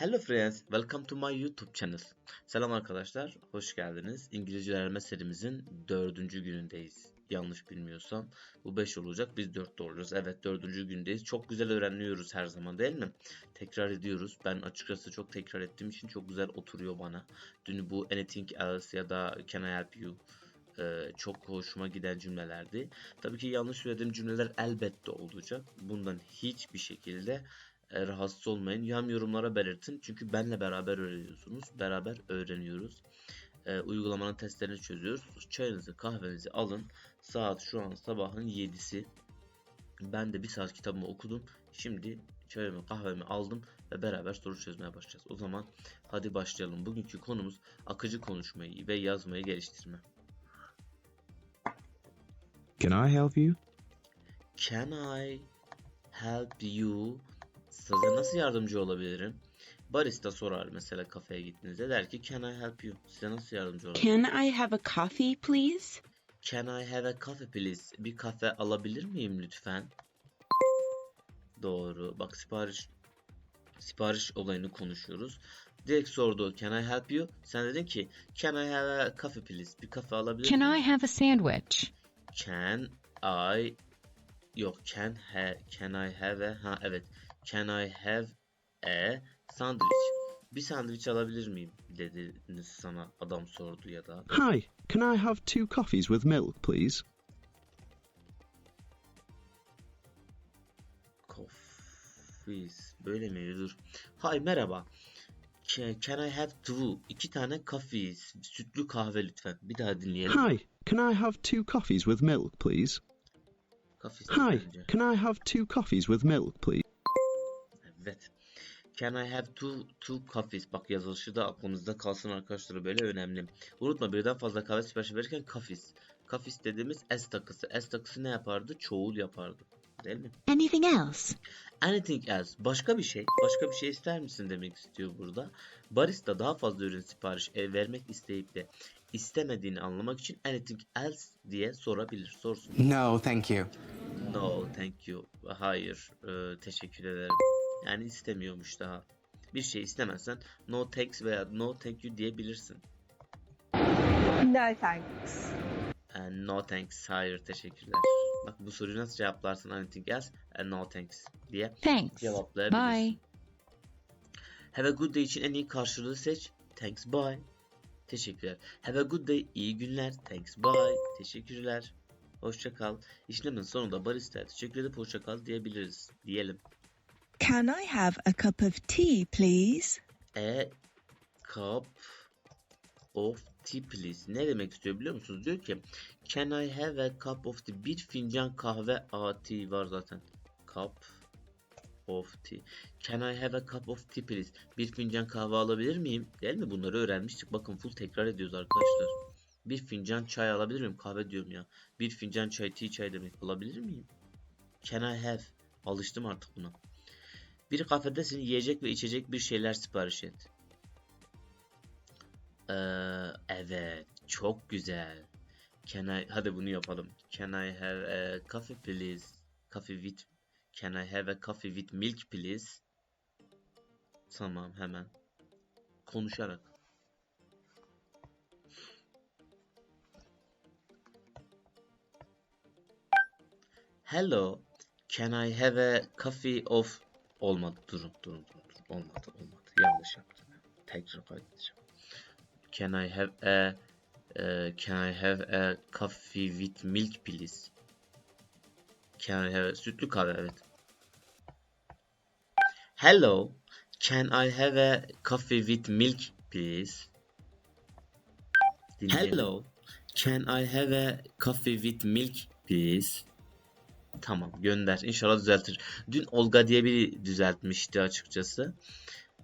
Hello friends, welcome to my YouTube channel. Selam arkadaşlar, hoş geldiniz. İngilizce öğrenme serimizin dördüncü günündeyiz. Yanlış bilmiyorsam bu 5 olacak, biz 4'te olacağız. Evet dördüncü gündeyiz. Çok güzel öğreniyoruz her zaman değil mi? Tekrar ediyoruz. Ben açıkçası çok tekrar ettiğim için çok güzel oturuyor bana. Dün bu anything else ya da can I help you e, çok hoşuma giden cümlelerdi. Tabii ki yanlış söylediğim cümleler elbette olacak. Bundan hiçbir şekilde e, rahatsız olmayın. Hem yorumlara belirtin. Çünkü benle beraber öğreniyorsunuz. Beraber öğreniyoruz. E, uygulamanın testlerini çözüyoruz. Çayınızı kahvenizi alın. Saat şu an sabahın 7'si. Ben de bir saat kitabımı okudum. Şimdi çayımı kahvemi aldım ve beraber soru çözmeye başlayacağız. O zaman hadi başlayalım. Bugünkü konumuz akıcı konuşmayı ve yazmayı geliştirme. Can I help you? Can I help you? Size nasıl yardımcı olabilirim? Barista sorar mesela kafeye gittiğinizde der ki Can I help you? Size nasıl yardımcı olabilirim? Can I have a coffee, please? Can I have a coffee please? Bir kahve alabilir miyim lütfen? Doğru. Bak sipariş sipariş olayını konuşuyoruz. Direkt sordu Can I help you? Sen dedin ki Can I have a coffee please? Bir kahve alabilir Can miyim? I have a sandwich? Can I yok can ha can I have a ha evet can I have a sandwich? Bir sandviç alabilir miyim? Dediniz sana adam sordu ya da. Hi, can I have two coffees with milk, please? coffees böyle mi? Dur. Hi merhaba. Can, I have two? İki tane coffees. Sütlü kahve lütfen. Bir daha dinleyelim. Hi, can I have two coffees with milk, please? Coffees Hi, önce. can I have two coffees with milk, please? Can I have two, two coffees? Bak yazılışı da aklımızda kalsın arkadaşlar böyle önemli. Unutma birden fazla kahve siparişi verirken coffees. Coffees dediğimiz S takısı. S takısı ne yapardı? Çoğul yapardı. Değil mi? Anything else? Anything else. Başka bir şey. Başka bir şey ister misin demek istiyor burada. Barista daha fazla ürün sipariş e, vermek isteyip de istemediğini anlamak için anything else diye sorabilir. Sorsun. No, thank you. No, thank you. Hayır, e, teşekkür ederim. Yani istemiyormuş daha. Bir şey istemezsen no thanks veya no thank you diyebilirsin. No thanks. And no thanks, hayır teşekkürler. Bak bu soruyu nasıl cevaplarsın anything else and no thanks diye Thanks. cevaplayabilirsin. Bye. Have a good day için en iyi karşılığı seç. Thanks, bye. Teşekkürler. Have a good day. İyi günler. Thanks, bye. Teşekkürler. Hoşça kal. İşlemin sonunda barista teşekkür edip hoşça kal diyebiliriz. Diyelim. Can I have a cup of tea, please? A cup of tea please. Ne demek istiyor biliyor musunuz? Diyor ki Can I have a cup of tea? Bir fincan kahve. Tea var zaten. Cup of tea. Can I have a cup of tea please? Bir fincan kahve alabilir miyim? Değil mi? Bunları öğrenmiştik. Bakın full tekrar ediyoruz arkadaşlar. Bir fincan çay alabilir miyim? Kahve diyorum ya. Bir fincan çay, tea çay demek. Alabilir miyim? Can I have? Alıştım artık buna. Bir kafedesin yiyecek ve içecek bir şeyler sipariş et. Ee, evet, çok güzel. Can I, hadi bunu yapalım. Can I have a coffee please? Coffee with, can I have a coffee with milk please? Tamam, hemen. Konuşarak. Hello, can I have a coffee of... Olmadı, durun, durun, durun, durun. Olmadı, olmadı. Yanlış yaptım. Tekrar kaydedeceğim. Can I have a uh, can I have a coffee with milk please? Can I have sütlü kahve evet. Hello, can I have a coffee with milk please? Dinleyelim. Hello, can I have a coffee with milk please? Tamam gönder. İnşallah düzeltir. Dün Olga diye biri düzeltmişti açıkçası.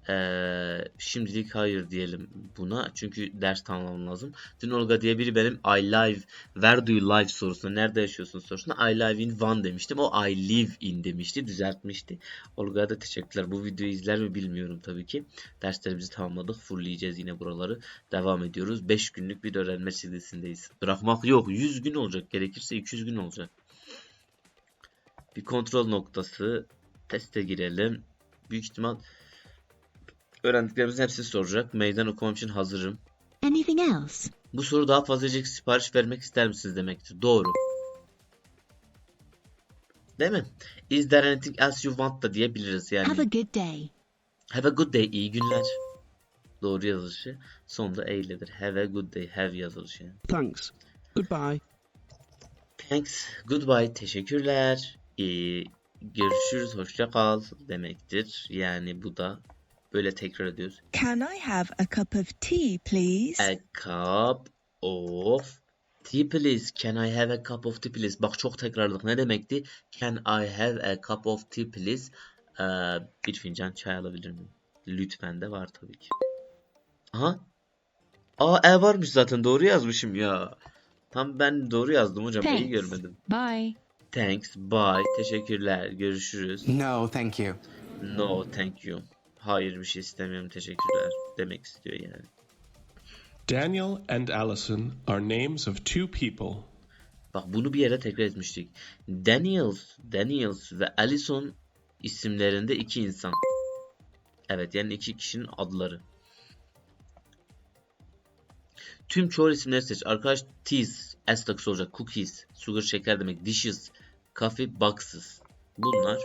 Ee, şimdilik hayır diyelim buna. Çünkü ders tamamlamam lazım. Dün Olga diye biri benim I live, where do you live sorusuna, nerede yaşıyorsun sorusuna I live in Van demiştim. O I live in demişti. Düzeltmişti. Olga'ya da teşekkürler. Bu videoyu izler mi bilmiyorum tabii ki. Derslerimizi tamamladık. Fullleyeceğiz yine buraları. Devam ediyoruz. 5 günlük bir öğrenme çizgisindeyiz. Bırakmak yok. 100 gün olacak. Gerekirse 200 gün olacak. Bir kontrol noktası. Teste girelim. Büyük ihtimal Öğrendiklerimizin hepsini soracak. Meydan okumam için hazırım. Anything else? Bu soru daha fazla yiyecek sipariş vermek ister misiniz demektir. Doğru. Değil mi? Is there anything else you want da diyebiliriz yani. Have a good day. Have a good day. İyi günler. Doğru yazılışı. Sonunda e iledir. Have a good day. Have yazılışı. Thanks. Goodbye. Thanks. Goodbye. Teşekkürler. İyi. Görüşürüz. Hoşça kal demektir. Yani bu da böyle tekrar ediyoruz. Can I have a cup of tea, please? A cup of tea please. Can I have a cup of tea please? Bak çok tekrarladık. Ne demekti? Can I have a cup of tea please? Ee, bir fincan çay alabilir miyim? Lütfen de var tabii ki. Aha. Aa e varmış zaten. Doğru yazmışım ya. Tam ben doğru yazdım hocam. İyi Thanks. görmedim. Bye. Thanks. Bye. Teşekkürler. Görüşürüz. No, thank you. No, thank you. Hayır bir şey istemiyorum. Teşekkürler. Demek istiyor yani. Daniel and Allison are names of two people. Bak bunu bir yere tekrar etmiştik. Daniels, Daniels ve Allison isimlerinde iki insan. Evet yani iki kişinin adları. Tüm çoğul isimleri seç. Arkadaş teas, takısı olacak. Cookies, sugar şeker demek. Dishes, coffee, boxes. Bunlar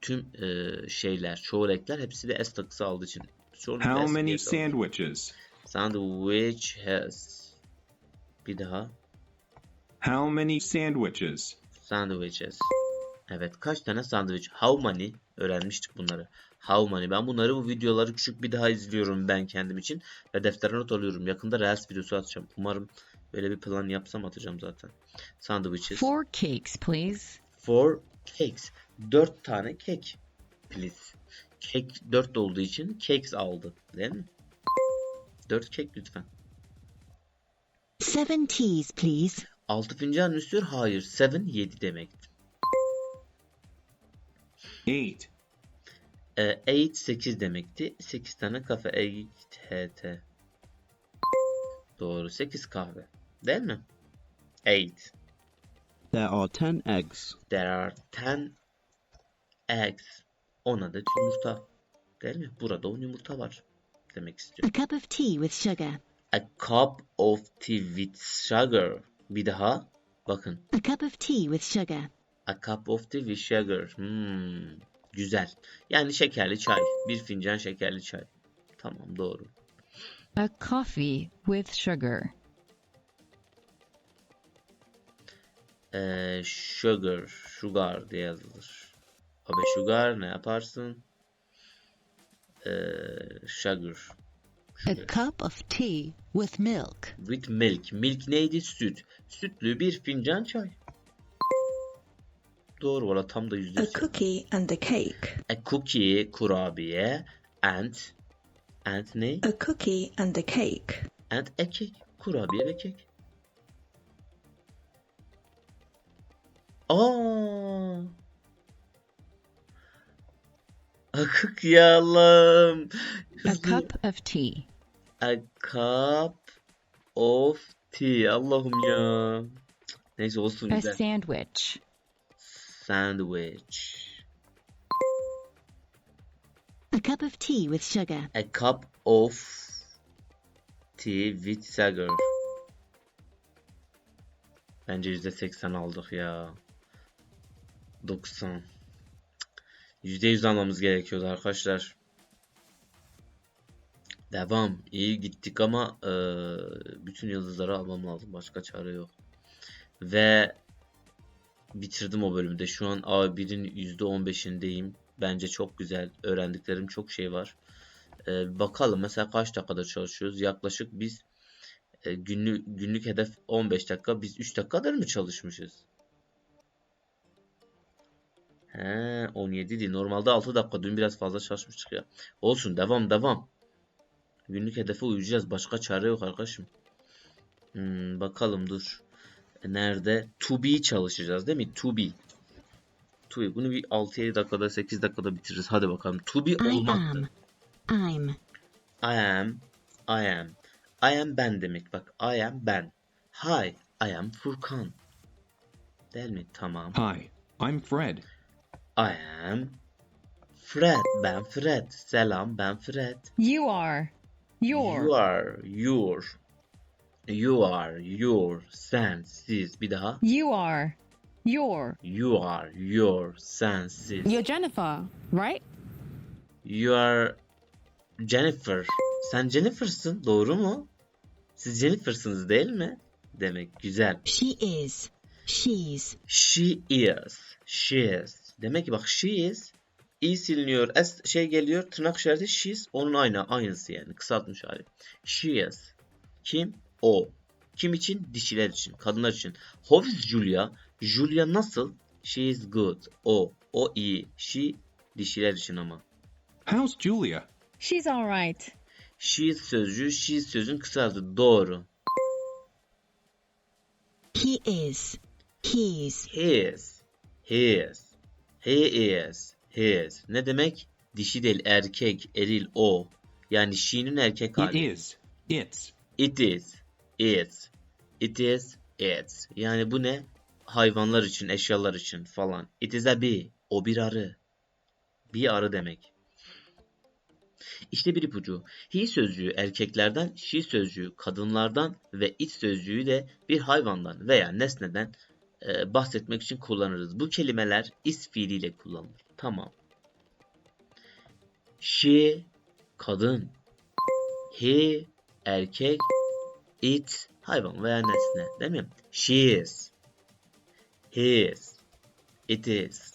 tüm e, şeyler, çoğul ekler. Hepsi de S takısı aldığı için. Çoğunlukla How many sandwiches? Sandwich has. Bir daha. How many sandwiches? Sandwiches. Evet kaç tane sandviç? How many? Öğrenmiştik bunları. How many? Ben bunları bu videoları küçük bir daha izliyorum ben kendim için. Ve deftere not alıyorum. Yakında Reels videosu atacağım. Umarım böyle bir plan yapsam atacağım zaten. Sandwiches. Four cakes, please. Four cakes. Dört tane kek. Please. Kek dört olduğu için cakes aldı. Değil mi? Dört kek lütfen. Seven teas, please. Altı fincan üstü hayır. Seven yedi demekti. Eight. E, 8 8 demekti. 8 tane kafe. 8 HT. Doğru. 8 kahve. Değil mi? 8. There are 10 eggs. There are 10 eggs. 10 adet yumurta. Değil mi? Burada 10 yumurta var. Demek istiyor. A cup of tea with sugar. A cup of tea with sugar. Bir daha. Bakın. A cup of tea with sugar. A cup of tea with sugar. Hmm. Güzel. Yani şekerli çay. Bir fincan şekerli çay. Tamam doğru. A coffee with sugar. Ee, sugar, sugar diye yazılır. Abi sugar ne yaparsın? Ee, sugar. A cup of tea with milk. With milk. Milk neydi? Süt. Sütlü bir fincan çay. Doğru valla tam da yüzde A cookie and a cake. A cookie, kurabiye, and, and ne? A cookie and a cake. And a cake. Kurabiye ve kek. Aa. Akık ya Allah'ım. A Hızlı. cup of tea. A cup of tea. Allah'ım ya. Neyse olsun A güzel. sandwich. Sandwich. A cup of tea with sugar. A cup of tea with sugar. Bence %80 aldık ya. 90. %100 almamız gerekiyordu arkadaşlar. Devam. İyi gittik ama eee, bütün yıldızları almam lazım. Başka çare yok. Ve bitirdim o bölümde. Şu an A1'in %15'indeyim. Bence çok güzel. Öğrendiklerim çok şey var. Ee, bakalım mesela kaç dakikada çalışıyoruz? Yaklaşık biz e, günlük günlük hedef 15 dakika. Biz 3 dakikadır mı çalışmışız? He, 17 değil. Normalde 6 dakika. Dün biraz fazla çalışmıştık ya. Olsun devam devam. Günlük hedefe uyacağız. Başka çare yok arkadaşım. Hmm, bakalım dur. E, Nerede? To be çalışacağız değil mi? To be. To be. Bunu bir 6-7 dakikada 8 dakikada bitiririz. Hadi bakalım. To be I am. I'm. I am, I am. I am ben demek bak. I am ben. Hi, I am Furkan. Değil mi? Tamam. Hi, I'm Fred. I am Fred. Ben Fred. Selam ben Fred. You are. Your. You are. Your. You are. Your. Sen. Siz. Bir daha. You are. Your. You are. Your. Sen. Siz. You're Jennifer, right? You are Jennifer. Sen Jennifer'sın. Doğru mu? Siz Jennifer'sınız değil mi? Demek güzel. She is. She's. She is. She is. Demek ki bak she is. i siliniyor. S şey geliyor. Tırnak işareti she's. Onun aynı. Aynısı yani. Kısaltmış hali. She is. Kim? O. Kim için? Dişiler için. Kadınlar için. How is Julia? Julia nasıl? She is good. O. O iyi. She dişiler için ama. How's Julia? She's alright. She is sözcüğü. She is sözün kısaltı. Doğru. He is. He's. He is. He is. He is. He is. Ne demek? Dişi değil, erkek, eril, o. Yani she'nin erkek It hali. is. It's. It is. It's. It is. It's. Yani bu ne? Hayvanlar için, eşyalar için falan. It is a bee. O bir arı. Bir arı demek. İşte bir ipucu. He sözcüğü erkeklerden, she sözcüğü kadınlardan ve it sözcüğü de bir hayvandan veya nesneden e, bahsetmek için kullanırız. Bu kelimeler is fiiliyle kullanılır. Tamam. She kadın. He erkek. It hayvan veya nesne değil mi? She is. He is. It is.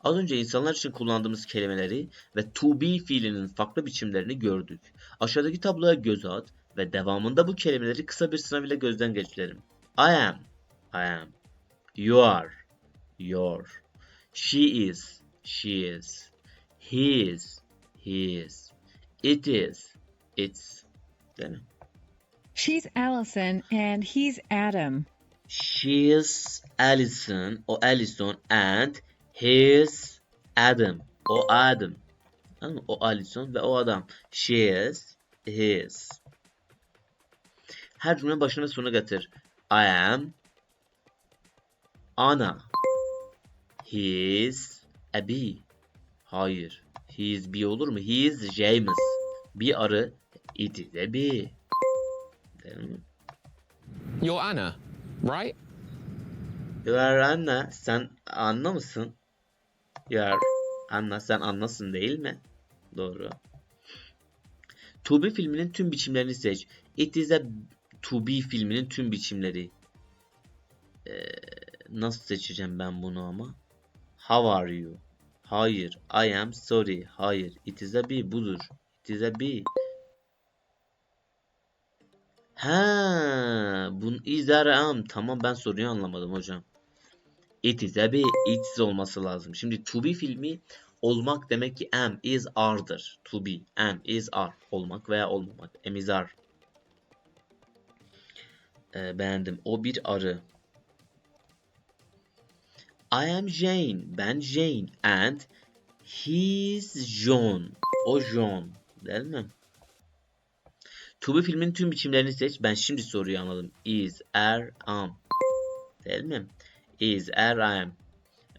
Az önce insanlar için kullandığımız kelimeleri ve to be fiilinin farklı biçimlerini gördük. Aşağıdaki tabloya göz at ve devamında bu kelimeleri kısa bir sınav ile gözden geçirelim. I am. I am. You are. Your. She is. She is. He is. He is. It is. It's. Mi? She's Allison and he's Adam. She is Alison. O Alison and he is Adam. O Adam. Anladın mı? O Alison ve o adam. She is. He is. Her cümle başına ve sonuna getir. I am Anna. He is a bee. Hayır. He is bee olur mu? He is James. Bir arı. It is a bee. Değil mi? You're Anna, right? You are Anna. Sen Anna mısın? You are Anna. Sen Anna'sın değil mi? Doğru. To be filminin tüm biçimlerini seç. It is a to be filminin tüm biçimleri. Ee, nasıl seçeceğim ben bunu ama? How are you? Hayır. I am sorry. Hayır. It is a bee. Budur. It is a bee. Ha, bun is a am. Tamam ben soruyu anlamadım hocam. It is a bee. It's olması lazım. Şimdi to be filmi olmak demek ki am is are'dır. To be. Am is are. Olmak veya olmamak. Am is are. Ee, beğendim. O bir arı. I am Jane. Ben Jane. And he's John. O John. Değil mi? To be filmin tüm biçimlerini seç. Ben şimdi soruyu anladım. Is, are, am. Değil mi? Is, are, I am.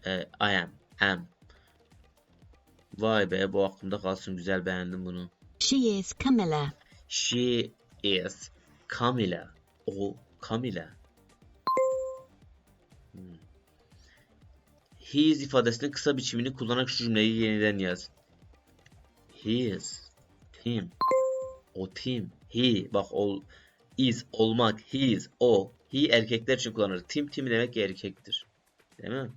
Ee, I am, am. Vay be bu aklımda kalsın. Güzel beğendim bunu. She is Camilla. She is Camila. O Camila. Hmm. He is ifadesinin kısa biçimini kullanarak şu cümleyi yeniden yaz. He is. Tim. O Tim. He. Bak ol. Is. Olmak. He is. O. He erkekler için kullanılır. Tim Tim demek ki erkektir. Değil mi?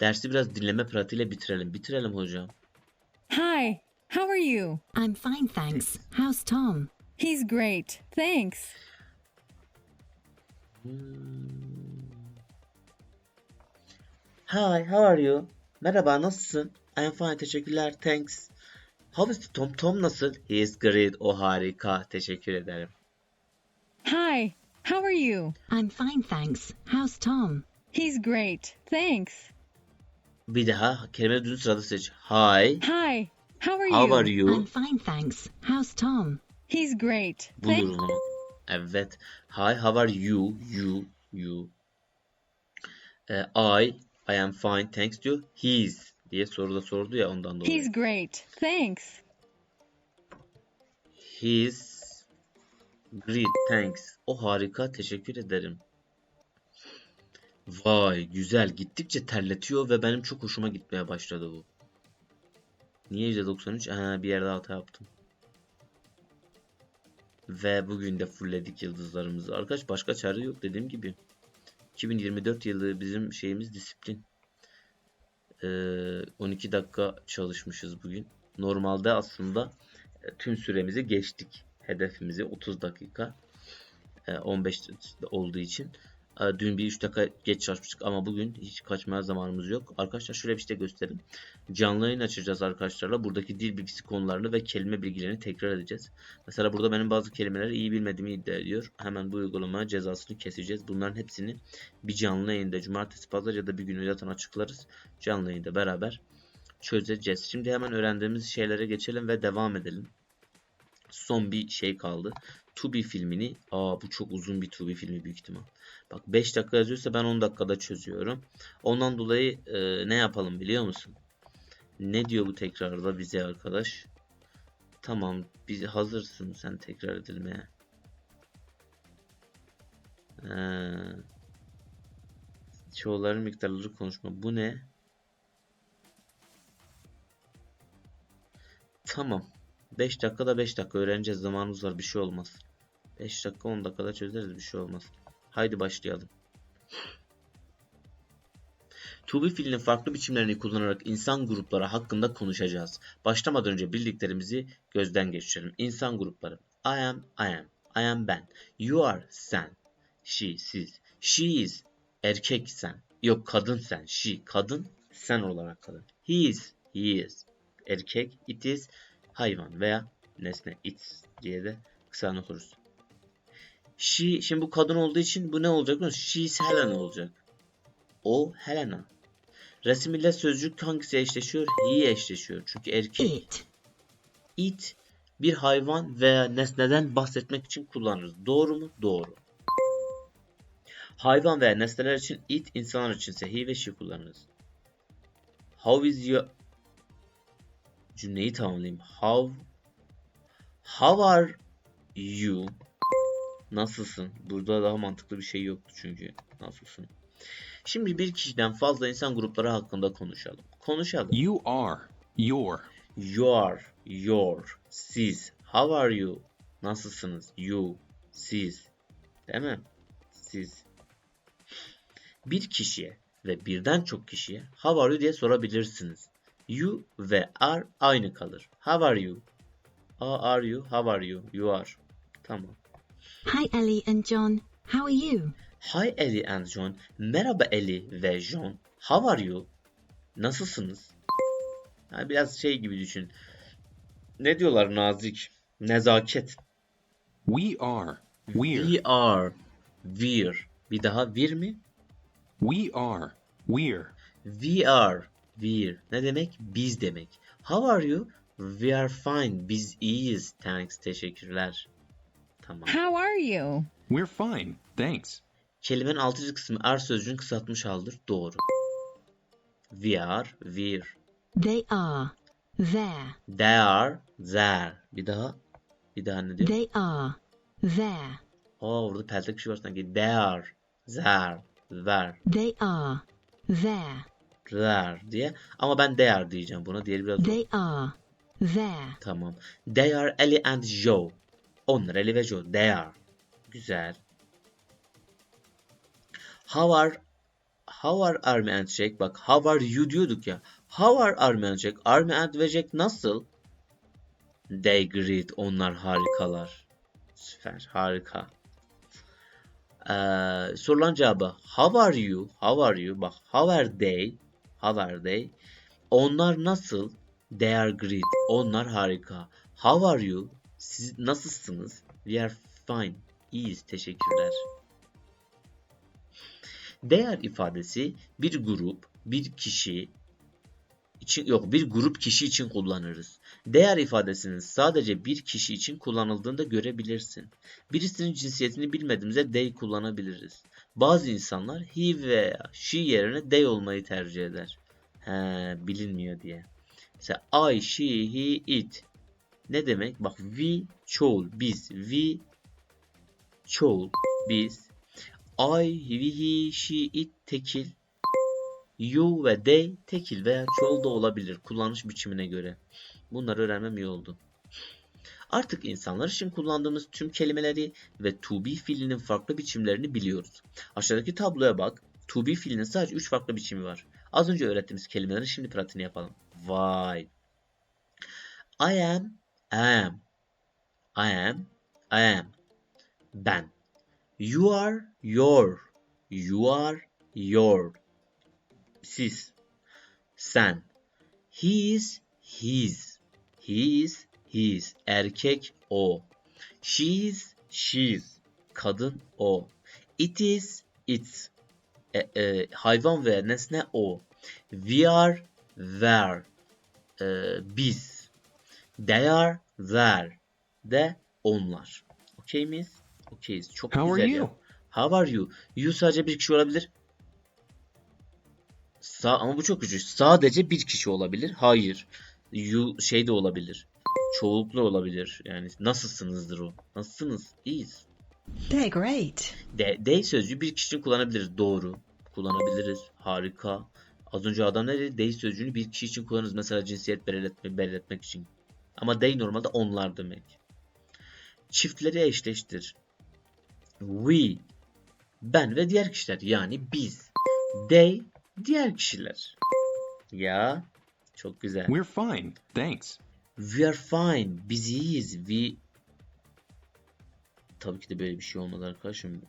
Dersi biraz dinleme pratiğiyle bitirelim. Bitirelim hocam. Hi. How are you? I'm fine, thanks. How's Tom? He's great. Thanks. Hi, how are you? Merhaba, nasılsın? I am fine, teşekkürler, thanks. How is Tom? Tom nasıl? He is great, o harika, teşekkür ederim. Hi. How are you? I'm fine, thanks. How's Tom? He's great. Thanks. Bir daha kelime düzgün sırada seç. Hi, Hi. How are how you? are you? I'm fine, thanks. How's Tom? He's great. Thanks. Evet. Hi, how are you? You, you. Ee, I, I am fine, thanks diyor. He's, diye soruda sordu ya ondan dolayı. He's great. Thanks. He's great thanks. O harika teşekkür ederim. Vay güzel gittikçe terletiyor ve benim çok hoşuma gitmeye başladı bu. Niye %93? Ha, bir yerde hata yaptım. Ve bugün de fullledik yıldızlarımızı. Arkadaş başka çare yok dediğim gibi. 2024 yılı bizim şeyimiz disiplin. Ee, 12 dakika çalışmışız bugün. Normalde aslında e, tüm süremizi geçtik. Hedefimizi 30 dakika. E, 15 olduğu için. E, Dün bir 3 dakika geç çalışmıştık ama bugün hiç kaçmaya zamanımız yok. Arkadaşlar şöyle bir şey göstereyim. Canlı yayın açacağız arkadaşlarla. Buradaki dil bilgisi konularını ve kelime bilgilerini tekrar edeceğiz. Mesela burada benim bazı kelimeleri iyi bilmediğimi iddia ediyor. Hemen bu uygulamaya cezasını keseceğiz. Bunların hepsini bir canlı yayında cumartesi pazar ya da bir gün zaten açıklarız. Canlı yayında beraber çözeceğiz. Şimdi hemen öğrendiğimiz şeylere geçelim ve devam edelim. Son bir şey kaldı. To Be filmini. Aa bu çok uzun bir To Be filmi büyük ihtimal. Bak 5 dakika yazıyorsa ben 10 dakikada çözüyorum. Ondan dolayı e, ne yapalım biliyor musun? Ne diyor bu tekrarda bize arkadaş? Tamam, biz hazırsın sen tekrar edilmeye. Ee, çoğuların miktarları konuşma. Bu ne? Tamam. 5 dakikada 5 dakika öğreneceğiz. Zamanımız var. Bir şey olmaz. 5 dakika 10 dakikada çözeriz. Bir şey olmaz. Haydi başlayalım. To be farklı biçimlerini kullanarak insan grupları hakkında konuşacağız. Başlamadan önce bildiklerimizi gözden geçirelim. İnsan grupları. I am, I am. I am ben. You are, sen. She, siz. She is, erkek sen. Yok kadın sen. She, kadın. Sen olarak kadın. He is, he is. Erkek, it is, hayvan veya nesne. It diye de kısa okuruz. She, şimdi bu kadın olduğu için bu ne olacak? biliyor musun? She is Helena olacak. O Helena. Resim ile sözcük hangisi eşleşiyor? He eşleşiyor. Çünkü erkek. It. It bir hayvan veya nesneden bahsetmek için kullanırız. Doğru mu? Doğru. Hayvan veya nesneler için it, insanlar içinse he ve she kullanırız. How is your cümleyi tamamlayayım. How How are you? Nasılsın? Burada daha mantıklı bir şey yoktu çünkü. Nasılsın? Şimdi bir kişiden fazla insan grupları hakkında konuşalım. Konuşalım. You are. Your. Your, your, siz. How are you? Nasılsınız? You, siz. Değil mi? Siz. Bir kişiye ve birden çok kişiye how are you diye sorabilirsiniz. You ve are aynı kalır. How are you? How are you? How are you? You are. Tamam. Hi, Ellie and John. How are you? Hi Ellie and John. Merhaba Ellie ve John. How are you? Nasılsınız? Yani biraz şey gibi düşün. Ne diyorlar nazik? Nezaket. We are. We're. We are. We're. Bir daha we're mi? We are. We're. We are. We're. Ne demek? Biz demek. How are you? We are fine. Biz iyiyiz. Thanks. Teşekkürler. Tamam. How are you? We're fine. Thanks. Kelimenin altıncı kısmı er sözcüğün kısaltmış halidir. Doğru. We are. We're. They are. There. They are. There. Bir daha. Bir daha ne diyor? They are. There. Aa orada peltek bir şey var sanki. They are. There. There. They are. There. There diye. Ama ben they are diyeceğim buna. Diğeri biraz. They are. There. Tamam. They are Ellie and Joe. Ve Joe. They are. Güzel. How are How are Army and Jack? Bak how are you diyorduk ya. How are Army and Jack? Army and Jack nasıl? They great. Onlar harikalar. Süper. Harika. Ee, sorulan cevabı How are you? How are you? Bak how are they? How are they? Onlar nasıl? They are great. Onlar harika. How are you? Siz nasılsınız? We are fine. İyiyiz. Teşekkürler. Are ifadesi bir grup, bir kişi için yok bir grup kişi için kullanırız. Are ifadesinin sadece bir kişi için kullanıldığını da görebilirsin. Birisinin cinsiyetini bilmediğimizde they kullanabiliriz. Bazı insanlar he veya she yerine they olmayı tercih eder. He, bilinmiyor diye. Mesela I, she, he, it. Ne demek? Bak we çoğul biz. We çoğul biz. I, we, he, she, it tekil. You ve they tekil veya çoğul da olabilir kullanış biçimine göre. Bunları öğrenmem iyi oldu. Artık insanlar için kullandığımız tüm kelimeleri ve to be fiilinin farklı biçimlerini biliyoruz. Aşağıdaki tabloya bak. To be fiilinin sadece 3 farklı biçimi var. Az önce öğrettiğimiz kelimelerin şimdi pratiğini yapalım. Vay. I am, am. I am, I am. Ben. You are, your. You are, your. Siz. Sen. He is, his. He is, his. Erkek o. She is, she's. Kadın o. It is, its. E, e, hayvan ve nesne o. We are, there. E, biz. They are, there. De onlar. Okey miyiz? Okeyiz. Çok How are güzel ya. you? How are you? You sadece bir kişi olabilir. Sa ama bu çok küçük. Sadece bir kişi olabilir. Hayır. You şey de olabilir. Çoğuluklu olabilir. Yani nasılsınızdır o? Nasılsınız? İyiyiz. They're great. De, they sözcüğü bir kişi için kullanabiliriz. Doğru. Kullanabiliriz. Harika. Az önce adam ne dedi? They sözcüğünü bir kişi için kullanırız. Mesela cinsiyet belirletme, belirletmek için. Ama they normalde onlar demek. Çiftleri eşleştir. We. Ben ve diğer kişiler. Yani biz. They. Diğer kişiler. Ya. Çok güzel. We're fine, thanks. We are fine. Biz iyiyiz. We Tabii ki de böyle bir şey olmadı arkadaşım.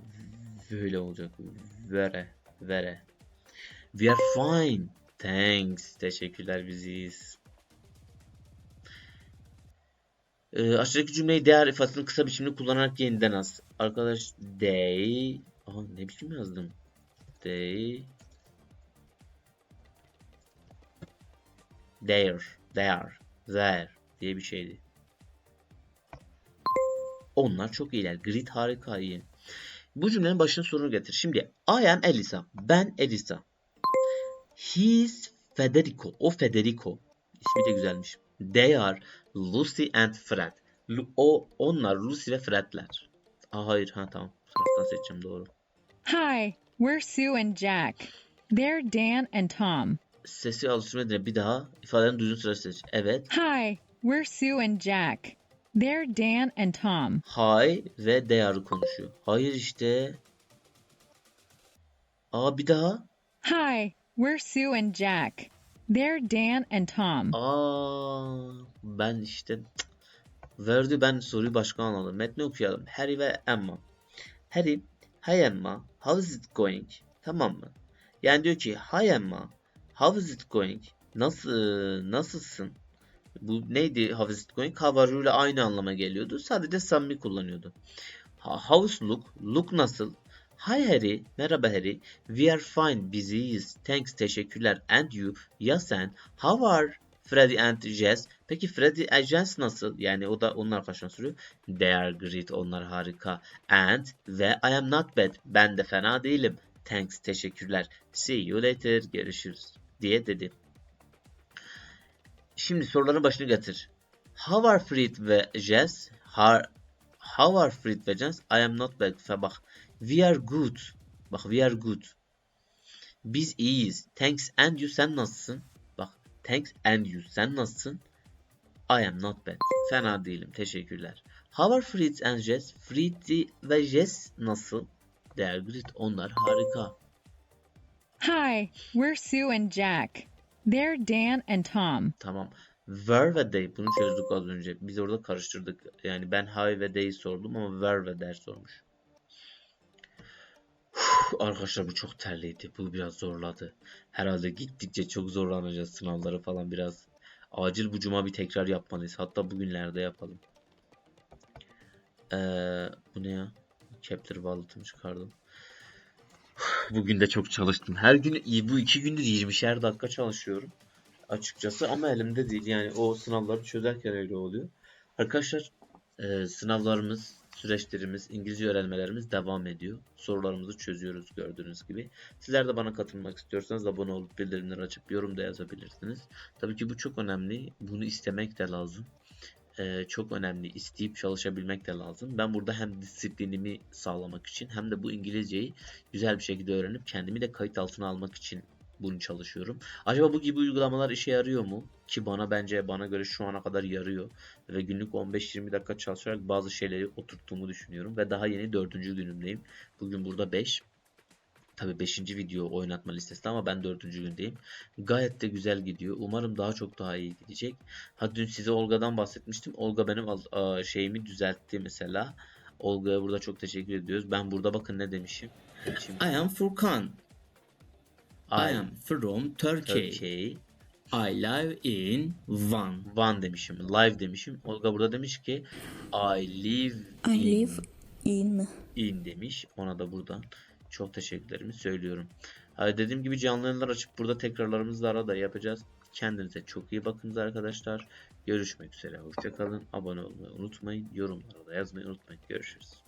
Böyle olacak. Vere. Vere. We are fine. Thanks. Teşekkürler biz iyiyiz. Ee, aşağıdaki cümleyi değer ifadesinin kısa biçimini kullanarak yeniden yaz. Arkadaş they Aha ne biçim yazdım? They There, there, there diye bir şeydi. Onlar çok iyiler. Grit harika iyi. Bu cümlenin başına sorunu getir. Şimdi I am Elisa. Ben Elisa. He is Federico. O Federico. İsmi de güzelmiş. They are Lucy and Fred. Lu- O onlar Lucy ve Fred'ler. Aa, hayır ha tamam. Taraftan seçeceğim doğru. Hi, we're Sue and Jack. They're Dan and Tom. Sesi alıştırma bir daha ifadelerin duyduğun sıra seç. Evet. Hi, we're Sue and Jack. They're Dan and Tom. Hi ve they are konuşuyor. Hayır işte. Aa bir daha. Hi, we're Sue and Jack. They're Dan and Tom. Aa ben işte Cık. verdi ben soruyu başka anladım. Metni okuyalım. Harry ve Emma. Harry, Hi Emma, how is it going? Tamam mı? Yani diyor ki Hi Emma, how is it going? Nasıl nasılsın? Bu neydi how is it going? How are you ile aynı anlama geliyordu. Sadece samimi kullanıyordu. How's look? Look nasıl? Hi Harry. Merhaba Harry. We are fine. Biz iyiyiz. Thanks. Teşekkürler. And you? Ya sen? How are Freddy and Jess? Peki Freddy and Jess nasıl? Yani o da onun arkadaşına soruyor. They are great. Onlar harika. And ve I am not bad. Ben de fena değilim. Thanks. Teşekkürler. See you later. Görüşürüz. Diye dedi. Şimdi soruların başını getir. How are Fred ve Jess? Har How are Fred ve Jess? I am not bad. Fa bak. We are good. Bak we are good. Biz iyiyiz. Thanks and you sen nasılsın? Bak thanks and you sen nasılsın? I am not bad. Fena değilim. Teşekkürler. How are Fritz and Jess? Fritz ve Jess nasıl? They are great. Onlar harika. Hi, we're Sue and Jack. They're Dan and Tom. Tamam. Where ve they bunu çözdük az önce. Biz orada karıştırdık. Yani ben how ve they'i sordum ama where ve they sormuş. Arkadaşlar bu çok terliydi. Bu biraz zorladı. Herhalde gittikçe çok zorlanacağız sınavları falan biraz. Acil bu cuma bir tekrar yapmalıyız. Hatta bugünlerde yapalım. Ee, bu ne ya? Chapter Wallet'ımı çıkardım. Bugün de çok çalıştım. Her gün bu iki gündür 20'şer dakika çalışıyorum açıkçası ama elimde değil. Yani o sınavları çözerken öyle oluyor. Arkadaşlar e, sınavlarımız süreçlerimiz, İngilizce öğrenmelerimiz devam ediyor. Sorularımızı çözüyoruz gördüğünüz gibi. Sizler de bana katılmak istiyorsanız abone olup bildirimleri açıp yorum da yazabilirsiniz. Tabii ki bu çok önemli. Bunu istemek de lazım. Ee, çok önemli. İsteyip çalışabilmek de lazım. Ben burada hem disiplinimi sağlamak için hem de bu İngilizceyi güzel bir şekilde öğrenip kendimi de kayıt altına almak için bunu çalışıyorum. Acaba bu gibi uygulamalar işe yarıyor mu? Ki bana bence bana göre şu ana kadar yarıyor. Ve günlük 15-20 dakika çalışarak bazı şeyleri oturttuğumu düşünüyorum. Ve daha yeni 4. günümdeyim. Bugün burada 5. Tabi 5. video oynatma listesinde ama ben 4. gündeyim. Gayet de güzel gidiyor. Umarım daha çok daha iyi gidecek. Ha dün size Olga'dan bahsetmiştim. Olga benim şeyimi düzeltti mesela. Olga'ya burada çok teşekkür ediyoruz. Ben burada bakın ne demişim. Şimdi, I am Furkan. I am from Turkey. Turkey. I live in Van. Van demişim. Live demişim. Olga burada demiş ki I live I in, live in. in demiş. Ona da buradan çok teşekkürlerimi söylüyorum. Dediğim gibi canlı yayınlar açıp burada tekrarlarımızı da arada yapacağız. Kendinize çok iyi bakınız arkadaşlar. Görüşmek üzere. Hoşçakalın. Abone olmayı unutmayın. Yorumlara da yazmayı unutmayın. Görüşürüz.